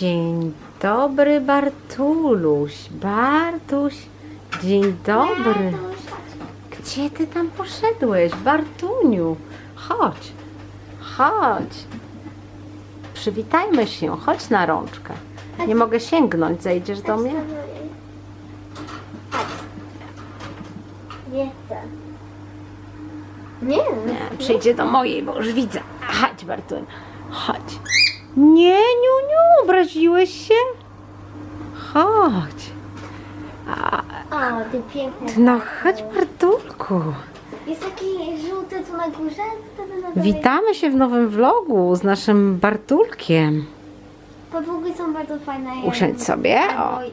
Dzień dobry, Bartuluś. Bartuś, dzień dobry. Gdzie ty tam poszedłeś, Bartuniu? Chodź, chodź. Przywitajmy się, chodź na rączkę. Nie mogę sięgnąć, zejdziesz do mnie? Nie chcę. Nie. Nie, przyjdzie do mojej, bo już widzę. Chodź, Bartuń, chodź. Nie, niu, niu, obraziłeś się? Chodź. A, O, ty piękny. no chodź, Bartulku. Jest taki żółty tu na górze. wtedy na dole. Witamy się w nowym vlogu z naszym Bartulkiem. Podłogi są bardzo fajne. ja Usiądź sobie, o. Albo-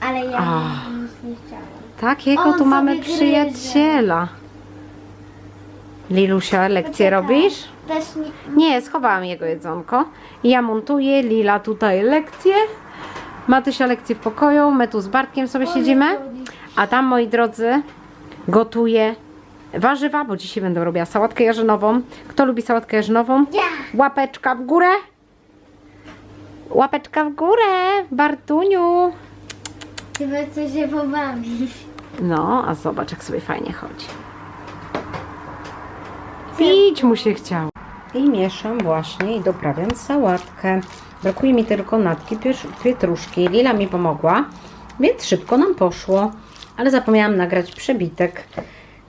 Ale ja O. nic nie chciałam. Takiego On tu mamy gryzie. przyjaciela. Lilusia, lekcję Poczekaj. robisz? Też nie... Nie, schowałam jego jedzonko. Ja montuję, Lila tutaj lekcję. Matysia lekcję w pokoju, my tu z Bartkiem sobie siedzimy. A tam, moi drodzy, gotuję warzywa, bo dzisiaj będę robiła sałatkę jarzynową. Kto lubi sałatkę jarzynową? Ja. Łapeczka w górę. Łapeczka w górę, Bartuniu. Chyba coś się pobawić. No, a zobacz, jak sobie fajnie chodzi. Pić mu się chciało. I mieszam właśnie i doprawiam sałatkę. Brakuje mi tylko natki pietr- pietruszki. Lila mi pomogła, więc szybko nam poszło. Ale zapomniałam nagrać przebitek.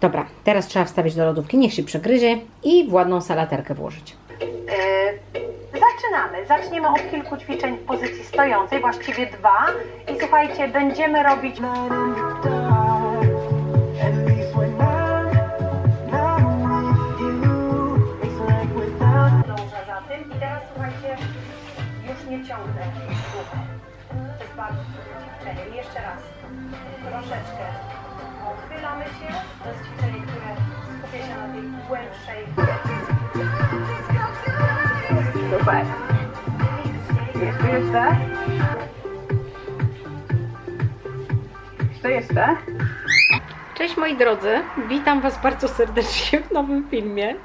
Dobra, teraz trzeba wstawić do lodówki, niech się przegryzie i w ładną salaterkę włożyć. Zaczynamy. Zaczniemy od kilku ćwiczeń w pozycji stojącej, właściwie dwa. I słuchajcie, będziemy robić głowy. To jest bardzo ćwiczenie. Jeszcze raz. Troszeczkę odchylamy się. To jest ćwiczenie, które skupia się na tej głębszej Super. Jeszcze, jeszcze. Jeszcze, jeszcze. Cześć moi drodzy, witam Was bardzo serdecznie w nowym filmie.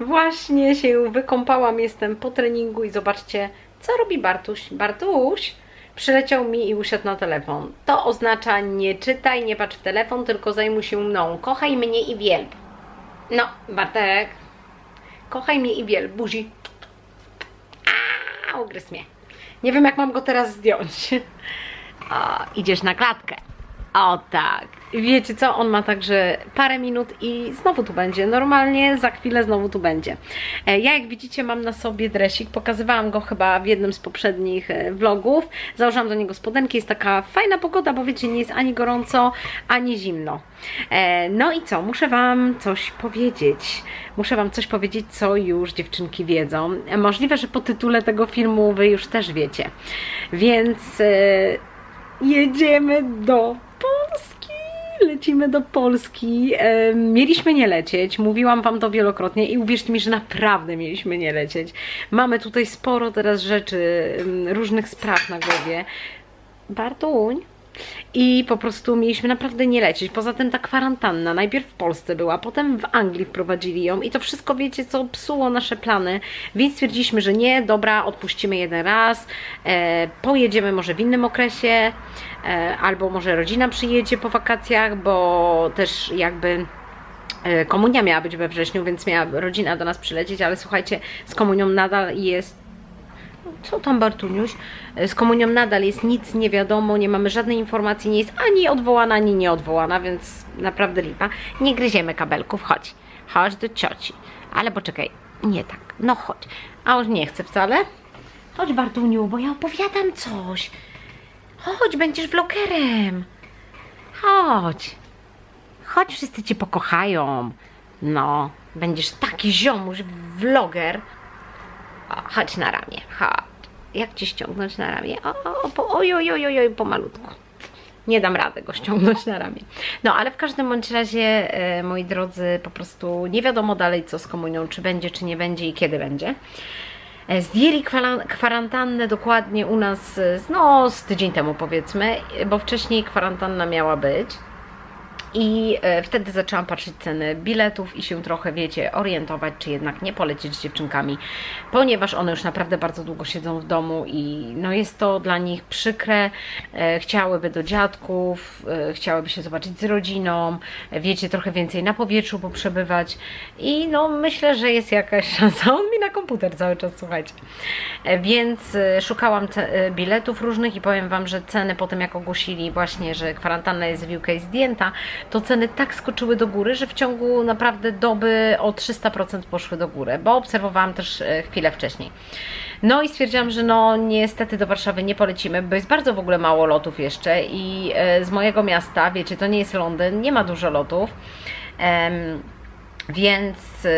Właśnie się wykąpałam, jestem po treningu i zobaczcie, co robi Bartuś. Bartuś przyleciał mi i usiadł na telefon. To oznacza nie czytaj, nie patrz w telefon, tylko zajmuj się mną. Kochaj mnie i wielb. No, Bartek, kochaj mnie i wielb, buzi. A, ugryzł mnie. Nie wiem, jak mam go teraz zdjąć. O, idziesz na klatkę. O tak. Wiecie co? On ma także parę minut i znowu tu będzie. Normalnie za chwilę znowu tu będzie. E, Ja jak widzicie mam na sobie dresik. Pokazywałam go chyba w jednym z poprzednich e, vlogów. Założyłam do niego spodenki. Jest taka fajna pogoda, bo wiecie, nie jest ani gorąco, ani zimno. E, No i co? Muszę Wam coś powiedzieć. Muszę Wam coś powiedzieć, co już dziewczynki wiedzą. Możliwe, że po tytule tego filmu Wy już też wiecie. Więc... jedziemy do. Lecimy do Polski. E, Mieliśmy nie lecieć, mówiłam Wam to wielokrotnie i uwierzcie mi, że naprawdę mieliśmy nie lecieć. Mamy tutaj sporo teraz rzeczy, em, różnych spraw na głowie. Bartuń. I po prostu mieliśmy naprawdę nie lecieć. Poza tym ta kwarantanna najpierw w Polsce była, potem w Anglii wprowadzili ją i to wszystko wiecie co psuło nasze plany, więc stwierdziliśmy, że nie, dobra, odpuścimy jeden raz, e, pojedziemy może w innym okresie, e, albo może rodzina przyjedzie po wakacjach, bo też jakby e, komunia miała być we wrześniu, więc miała rodzina do nas przylecieć, ale słuchajcie, z komunią nadal jest co tam Bartuniuś? Z komunią nadal jest nic nie wiadomo, nie mamy żadnej informacji, nie jest ani odwołana, ani nieodwołana, więc naprawdę lipa. Nie gryziemy kabelków, chodź. Chodź do cioci. Ale poczekaj, nie tak, no chodź. A on nie chce wcale. Chodź Bartuniu, bo ja opowiadam coś. Chodź, będziesz vlogerem. Chodź. Chodź, wszyscy cię pokochają. No, będziesz taki ziomuś, vloger. O, chodź na ramię, chodź. Jak ci ściągnąć na ramię? O, o, po, oj, oj, oj, oj, pomalutku. Nie dam rady go ściągnąć na ramię. No, ale w każdym bądź razie, e, moi drodzy, po prostu nie wiadomo dalej co z komunią, czy będzie, czy nie będzie i kiedy będzie. E, Zdjęli kwarantannę dokładnie u nas, e, no, z tydzień temu powiedzmy, bo wcześniej kwarantanna miała być. I e, wtedy zaczęłam patrzeć ceny biletów i się trochę, wiecie, orientować, czy jednak nie polecieć z dziewczynkami, ponieważ one już naprawdę bardzo długo siedzą w domu i no jest to dla nich przykre. E, chciałyby do dziadków, e, chciałyby się zobaczyć z rodziną, wiecie, trochę więcej na powietrzu poprzebywać i no myślę, że jest jakaś szansa. On mi na komputer cały czas, słuchajcie. Więc szukałam biletów różnych i powiem Wam, że ceny po tym jak ogłosili właśnie, że kwarantanna jest w UK zdjęta, to ceny tak skoczyły do góry, że w ciągu naprawdę doby o 300% poszły do góry, bo obserwowałam też e, chwilę wcześniej. No i stwierdziłam, że no niestety do Warszawy nie polecimy, bo jest bardzo w ogóle mało lotów jeszcze i e, z mojego miasta, wiecie, to nie jest Londyn, nie ma dużo lotów. Em, więc y,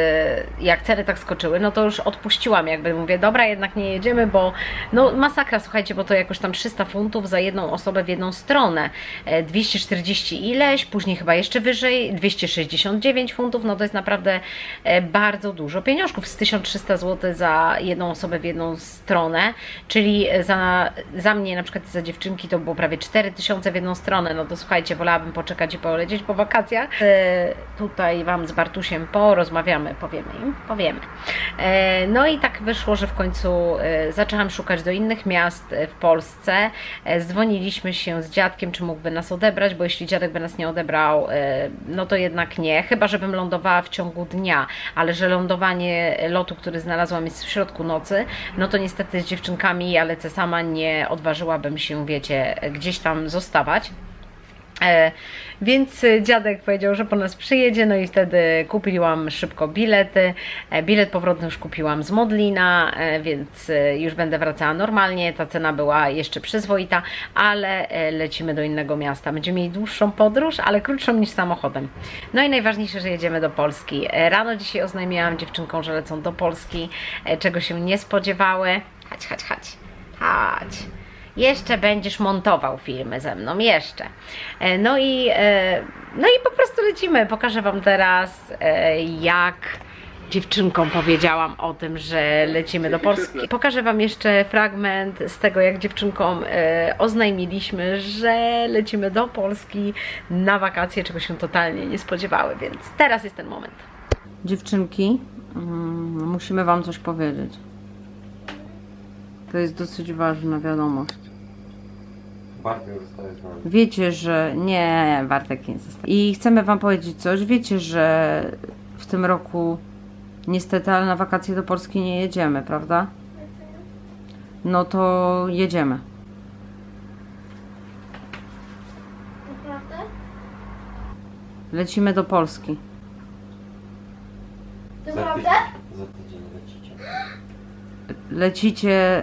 jak ceny tak skoczyły, no to już odpuściłam, jakby mówię, dobra, jednak nie jedziemy, bo no masakra, słuchajcie, bo to jakoś tam 300 funtów za jedną osobę w jedną stronę. E, 240 ileś, później chyba jeszcze wyżej, 269 funtów, no to jest naprawdę e, bardzo dużo pieniążków, z 1300 zł za jedną osobę w jedną stronę, czyli za, za mnie na przykład za dziewczynki to było prawie 4000 w jedną stronę, no to słuchajcie, wolałabym poczekać i polecieć po wakacjach. E, tutaj Wam z Bartusiem porozmawiamy, powiemy im, powiemy. E, no i tak wyszło, że w końcu e, zaczęłam szukać do innych miast e, w Polsce. Dzwoniliśmy się z dziadkiem, czy mógłby nas odebrać, bo jeśli dziadek by nas nie odebrał, no to jednak nie, chyba żebym lądowała w ciągu dnia, ale że lądowanie lotu, który znalazłam jest w środku nocy, no to niestety z dziewczynkami ja lecę sama, nie odważyłabym się, wiecie, gdzieś tam zostawać. E, więc dziadek powiedział, że po nas przyjedzie, no i wtedy kupiłam szybko bilety. E, bilet powrotny już kupiłam z Modlina, e, więc już będę wracała normalnie. Ta cena była jeszcze przyzwoita, ale lecimy do innego miasta. Będziemy mieli dłuższą podróż, ale krótszą niż samochodem. No i najważniejsze, że jedziemy do Polski. Rano dzisiaj oznajmiłam dziewczynkom, że lecą do Polski, czego się nie spodziewały. Chodź, chodź, chodź. Chodź. Jeszcze będziesz montował filmy ze mną, jeszcze. E, No i, e, no i po prostu lecimy. Pokażę Wam teraz, e, jak dziewczynkom powiedziałam o tym, że lecimy do Polski. Pokażę Wam jeszcze fragment z tego, jak dziewczynkom oznajmiliśmy, że lecimy do Polski na wakacje, czego się totalnie nie spodziewały, więc teraz jest ten moment. Dziewczynki, mm, musimy Wam coś powiedzieć. To jest dosyć ważna wiadomość. Bartek zostaje z nami. Wiecie, że nie, Bartek nie zostaje. I chcemy Wam powiedzieć coś. Wiecie, że w tym roku niestety, ale na wakacje do Polski nie jedziemy, prawda? No to jedziemy. Naprawdę? Lecimy do Polski. Naprawdę? Za tydzień lecicie. Lecicie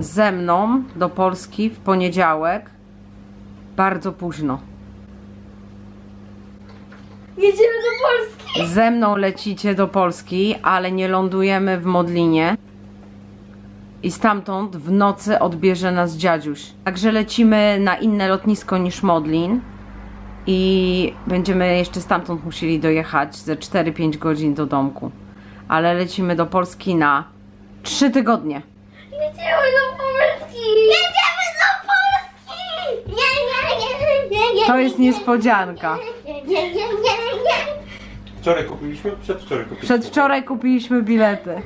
ze mną do Polski w poniedziałek. Bardzo późno. Jedziemy do Polski! Ze mną lecicie do Polski, ale nie lądujemy w Modlinie. I stamtąd w nocy odbierze nas dziadziuś. Także lecimy na inne lotnisko niż Modlin. I będziemy jeszcze stamtąd musieli dojechać ze 4-5 godzin do domku. Ale lecimy do Polski na 3 tygodnie. To jest niespodzianka. Nie, nie, nie, nie, nie. Wczoraj kupiliśmy? Przedwczoraj kupiliśmy. Przedwczoraj kupiliśmy bilety.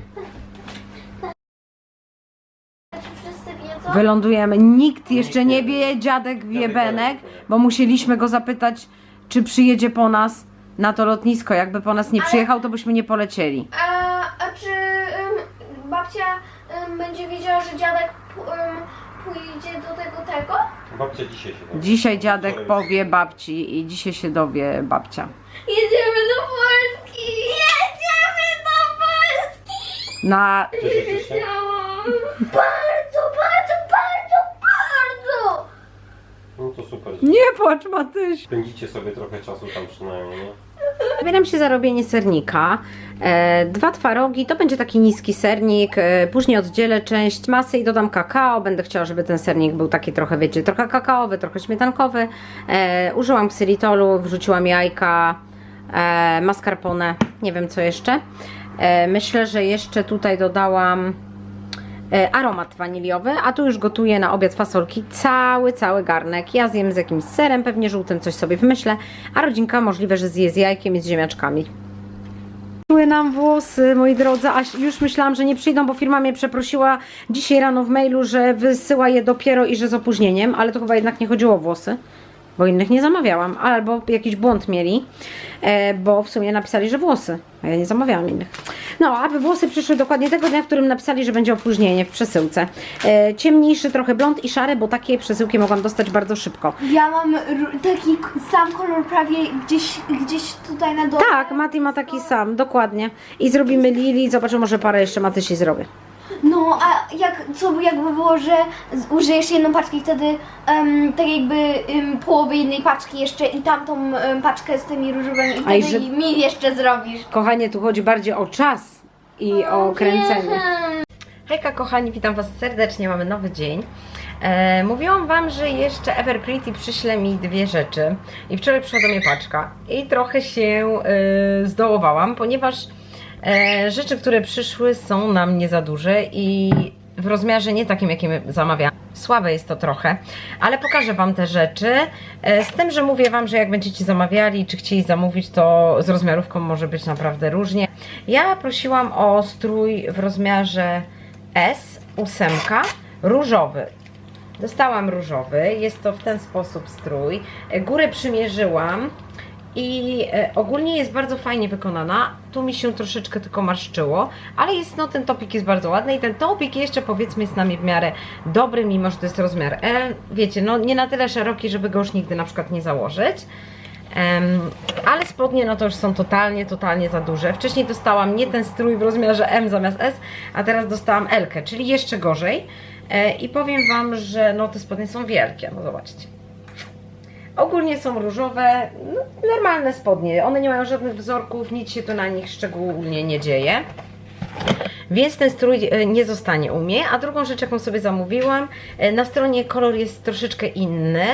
Czy wszyscy wiedzą? Wylądujemy. Nikt jeszcze nie wie, dziadek wie Benek, bo musieliśmy go zapytać, czy przyjedzie po nas na to lotnisko. Jakby po nas nie przyjechał, to byśmy nie polecieli. A, a czy ym, babcia ym, będzie wiedziała, że dziadek ym, pójdzie do tego tego? Babcia dzisiaj się dowie. Dzisiaj dziadek Wczoraj. powie babci i dzisiaj się dowie babcia. Jedziemy do Polski! Jedziemy do Polski! Na Cieszycie się? Chciałam! Bardzo, bardzo, bardzo, bardzo! No to super. Nie płacz, Matyś! Spędzicie sobie trochę czasu tam przynajmniej, nie? Zabieram się za robienie sernika. E, dwa twarogi, to będzie taki niski sernik. E, później oddzielę część masy i dodam kakao. Będę chciała, żeby ten sernik był taki trochę, wiecie, trochę kakaowy, trochę śmietankowy. E, użyłam ksylitolu, wrzuciłam jajka, mascarpone, nie wiem co jeszcze. Myślę, że jeszcze tutaj dodałam aromat waniliowy, a tu już gotuję na obiad fasolki cały, cały garnek. Ja zjem z jakimś serem, pewnie żółtym, coś sobie wymyślę, a rodzinka możliwe, że zje z jajkiem i z ziemniaczkami. Były nam włosy, moi drodzy, a już myślałam, że nie przyjdą, bo firma mnie przeprosiła dzisiaj rano w mailu, że wysyła je dopiero i że z opóźnieniem, ale to chyba jednak nie chodziło o włosy, bo innych nie zamawiałam, albo jakiś błąd mieli, e, bo w sumie napisali, że włosy, a ja nie zamawiałam innych. No, aby włosy przyszły dokładnie tego dnia, w którym napisali, że będzie opóźnienie w przesyłce. E, ciemniejszy trochę blond i szary, bo takie przesyłki mogłam dostać bardzo szybko. Ja mam r- taki k- sam kolor prawie gdzieś, gdzieś tutaj na dole. Tak, Mati ma taki sam, dokładnie. I zrobimy Lili, zobaczę, może parę jeszcze Matysi zrobię. No, a jak, co by jakby było, że z- użyjesz jedną paczkę i wtedy em, tak jakby em, połowy jednej paczki jeszcze i tamtą em, paczkę z tymi różowymi i A i wtedy że- mi jeszcze zrobisz. Kochanie, tu chodzi bardziej o czas i o kręcenie. Wiem. Hejka kochani, witam Was serdecznie, mamy nowy dzień. E, mówiłam Wam, że jeszcze Ever Pretty przyśle mi dwie rzeczy i wczoraj przyszła do mnie paczka i trochę się e, zdołowałam, ponieważ rzeczy, które przyszły są na mnie za duże i w rozmiarze nie takim, jakim zamawiałam. Słabe jest to trochę, ale pokażę Wam te rzeczy. E, Z tym, że mówię Wam, że jak będziecie zamawiali, czy chcieli zamówić, to z rozmiarówką może być naprawdę różnie. Ja prosiłam o strój w rozmiarze S, ósemka, różowy. Dostałam różowy, jest to w ten sposób strój. E, Górę przymierzyłam i e, ogólnie jest bardzo fajnie wykonana. Tu mi się troszeczkę tylko marszczyło, ale jest, no ten topik jest bardzo ładny i ten topik jeszcze powiedzmy jest na mnie w miarę dobry, mimo że to jest rozmiar L. Wiecie, no nie na tyle szeroki, żeby go już nigdy na przykład nie założyć. Em, ale spodnie no to już są totalnie, totalnie za duże. Wcześniej dostałam nie ten strój w rozmiarze M zamiast S, a teraz dostałam L, czyli jeszcze gorzej. E, I powiem Wam, że no te spodnie są wielkie, no zobaczcie. Ogólnie są różowe, no, normalne spodnie. One nie mają żadnych wzorków, nic się tu na nich szczególnie nie dzieje. Więc ten strój e, nie zostanie u mnie. A drugą rzecz, jaką sobie zamówiłam, e, na stronie kolor jest troszeczkę inny.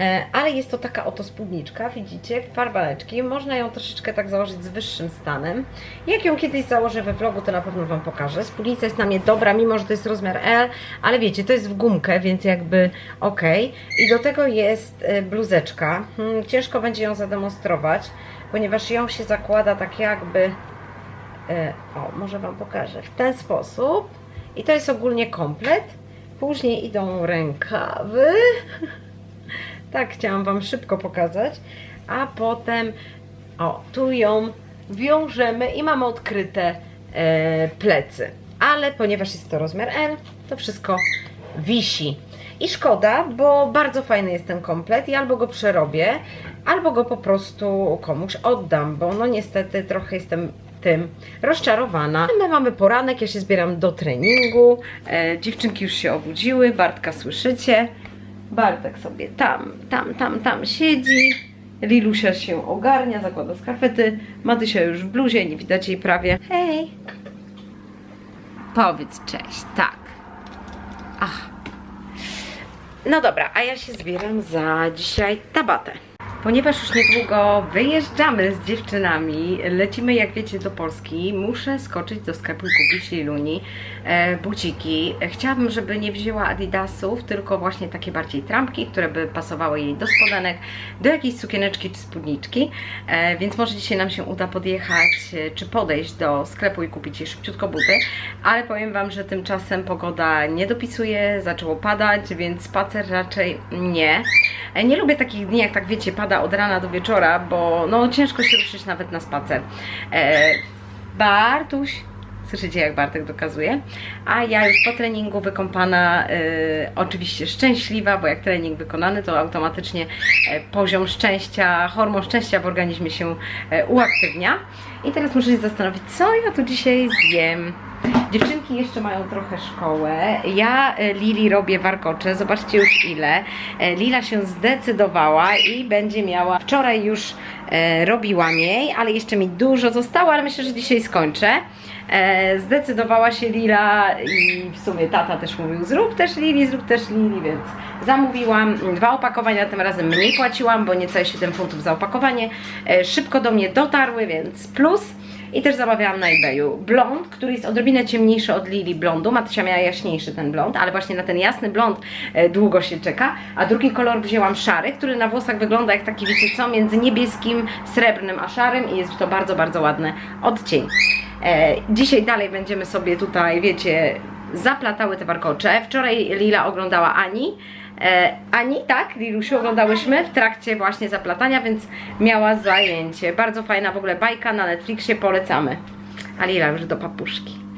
E, Ale jest to taka oto spódniczka, widzicie, farbaleczki. Można ją troszeczkę tak założyć z wyższym stanem. Jak ją kiedyś założę we vlogu, to na pewno Wam pokażę. Spódnica jest na mnie dobra, mimo że to jest rozmiar L, ale wiecie, to jest w gumkę, więc jakby ok. I do tego jest e, bluzeczka. Hmm, Ciężko będzie ją zademonstrować, ponieważ ją się zakłada tak jakby... E, O, może Wam pokażę. W ten sposób. I to jest ogólnie komplet. Później idą rękawy. Tak chciałam Wam szybko pokazać. A potem, o, tu ją wiążemy i mamy odkryte e, plecy. Ale ponieważ jest to rozmiar L, to wszystko wisi. I szkoda, bo bardzo fajny jest ten komplet i albo go przerobię, albo go po prostu komuś oddam, bo no niestety trochę jestem tym rozczarowana. My mamy poranek, ja się zbieram do treningu. E, dziewczynki już się obudziły, Bartka słyszycie. Bartek sobie tam, tam, tam, tam siedzi. Lilusia się ogarnia, zakłada skarpety. Matysia już w bluzie, nie widać jej prawie. Hej! Powiedz cześć, tak. Ach. No dobra, a ja się zbieram za dzisiaj tabatę. Ponieważ już niedługo wyjeżdżamy z dziewczynami, lecimy jak wiecie do Polski, muszę skoczyć do sklepu i kupić Liluni e, buciki. Chciałabym, żeby nie wzięła adidasów, tylko właśnie takie bardziej trampki, które by pasowały jej do spodenek, do jakiejś sukieneczki czy spódniczki, e, więc może dzisiaj nam się uda podjechać e, czy podejść do sklepu i kupić jej szybciutko buty, ale powiem Wam, że tymczasem pogoda nie dopisuje, zaczęło padać, więc spacer raczej nie. E, Nie lubię takich dni, jak tak wiecie, pada od rana do wieczora, bo no ciężko się ruszyć nawet na spacer. E, Bartuś, słyszycie jak Bartek dokazuje, a ja już po treningu wykąpana, e, oczywiście szczęśliwa, bo jak trening wykonany, to automatycznie e, poziom szczęścia, hormon szczęścia w organizmie się e, uaktywnia. I teraz muszę się zastanowić, co ja tu dzisiaj zjem. Dziewczynki jeszcze mają trochę szkołę. Ja e, Lili robię warkocze. Zobaczcie już ile. E, Lila się zdecydowała i będzie miała. Wczoraj już e, robiłam jej, ale jeszcze mi dużo zostało, ale myślę, że dzisiaj skończę. Zdecydowała się Lila i w sumie tata też mówił, zrób też Lili, zrób też Lili, więc zamówiłam dwa opakowania, tym razem mniej płaciłam, bo niecałe 7 funtów za opakowanie. Szybko do mnie dotarły, więc plus. I też zamawiałam na eBayu blond, który jest odrobinę ciemniejszy od Lili blondu. Matysia miała jaśniejszy ten blond, ale właśnie na ten jasny blond e, długo się czeka. A drugi kolor wzięłam szary, który na włosach wygląda jak taki, wiecie co, między niebieskim, srebrnym a szarym i jest to bardzo, bardzo ładny odcień. E, dzisiaj dalej będziemy sobie tutaj, wiecie, zaplatały te warkocze. Wczoraj Lila oglądała Ani. E, Ani, tak, Lilusiu, oglądałyśmy w trakcie właśnie zaplatania, więc miała zajęcie. Bardzo fajna w ogóle bajka na Netflixie, polecamy. A Lila już do papuszki.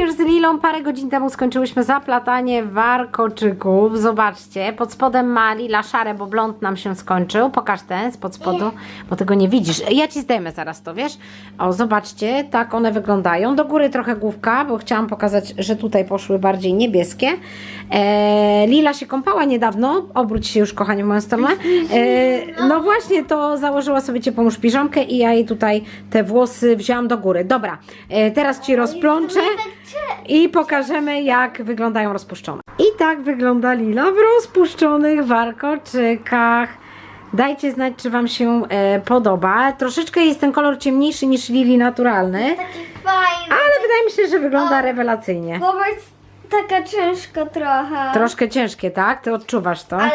Już z Lilą parę godzin temu skończyłyśmy zaplatanie warkoczyków. Zobaczcie, pod spodem ma Lila szare, bo blond nam się skończył. Pokaż ten spod spodu, bo tego nie widzisz. Ja ci zdejmę zaraz to, wiesz? O, zobaczcie, tak one wyglądają. Do góry trochę główka, bo chciałam pokazać, że tutaj poszły bardziej niebieskie. E, Lila się kąpała niedawno. Obróć się już, kochanie, w moją stronę. E, no właśnie, to założyła sobie ciepłą już piżamkę i ja jej tutaj te włosy wzięłam do góry. Dobra, e, teraz ci rozplączę i pokażemy, jak wyglądają rozpuszczone. I tak wygląda Lila w rozpuszczonych warkoczykach. Dajcie znać, czy Wam się e, podoba. Troszeczkę jest ten kolor ciemniejszy niż Lili naturalny, Taki fajny. ale wydaje mi się, że wygląda rewelacyjnie. Jest taka ciężka trochę. Troszkę ciężkie, tak? Ty odczuwasz to? Ale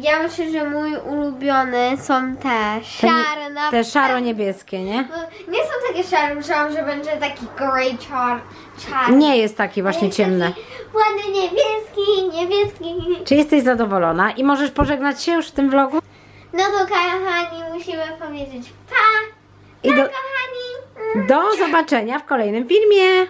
ja myślę, że mój ulubiony są te szare na Te szaro-niebieskie, nie? No, Nie są takie szare, myślałam, że będzie taki grey czar, czarny. Nie jest taki właśnie Jest ciemny. taki Ładny niebieski, niebieski. Czy jesteś zadowolona i możesz pożegnać się już w tym vlogu? No to kochani, musimy powiedzieć pa, I pa do, kochani. do zobaczenia w kolejnym filmie.